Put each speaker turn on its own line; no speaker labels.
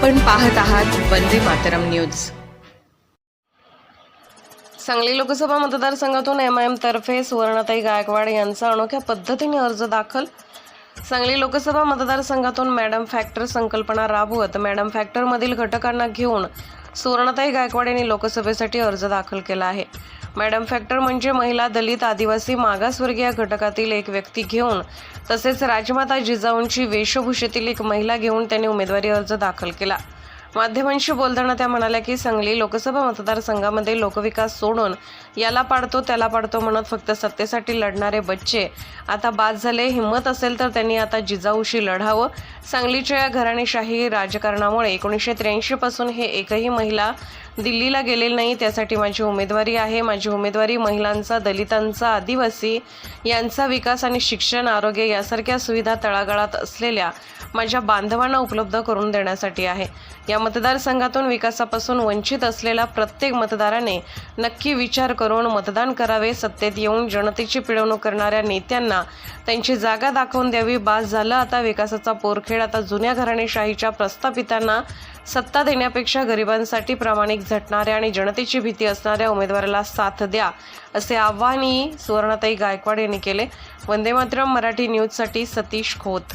आपण पाहत आहात वंदे मातरम न्यूज. सांगली लोकसभा मतदारसंघातून एम आय एम तर्फे सुवर्णताई गायकवाड यांचा अनोख्या पद्धतीने अर्ज दाखल. सांगली लोकसभा मतदारसंघातून मॅडम फॅक्टर संकल्पना राबवत मॅडम फॅक्टरमधील घटकांना घेऊन सुवर्णताई गायकवाड यांनी लोकसभेसाठी अर्ज दाखल केला आहे. मॅडम फॅक्टर म्हणजे महिला दलित आदिवासी मागासवर्गीय घटकातील एक व्यक्ती घेऊन तसेच राजमाता जिजाऊंची वेशभूषेतील एक महिला घेऊन त्यांनी उमेदवारी अर्ज दाखल केला. माध्यमांशी बोलताना त्या म्हणाल्या की सांगली लोकसभा मतदारसंघामध्ये लोकविकास सोडून याला पाडतो त्याला पाडतो म्हणत फक्त सत्तेसाठी लढणारे बच्चे. आता बाद झाले हिंमत असेल तर त्यांनी आता जिजाऊशी लढावं. सांगलीच्या या घराणेशाही राजकारणामुळे एकोणीसशे त्र्याऐंशीपासून हे एकही महिला दिल्लीला गेलेली नाही. त्यासाठी माझी उमेदवारी आहे. माझी उमेदवारी महिलांचा दलितांचा आदिवासी यांचा विकास आणि शिक्षण आरोग्य यासारख्या सुविधा तळागाळात असलेल्या माझ्या बांधवांना उपलब्ध करून देण्यासाठी आहे. या मतदारसंघातून विकासापासून वंचित असलेला प्रत्येक मतदाराने नक्की विचार करून मतदान करावे सत्तेत येऊन जनतेची पिळवणूक करणाऱ्या नेत्यांना त्यांची जागा दाखवून द्यावी. बास झालं आता विकासाचा पोरखेड. आता जुन्या घराणेशाहीच्या प्रस्थापितांना सत्ता देण्यापेक्षा गरिबांसाठी प्रामाणिक झटणाऱ्या आणि जनतेची भीती असणाऱ्या उमेदवाराला साथ द्या असे आव्हानही सुवर्णाताई गायकवाड यांनी केले. वंदे मातरम मराठी न्यूजसाठी सतीश खोत.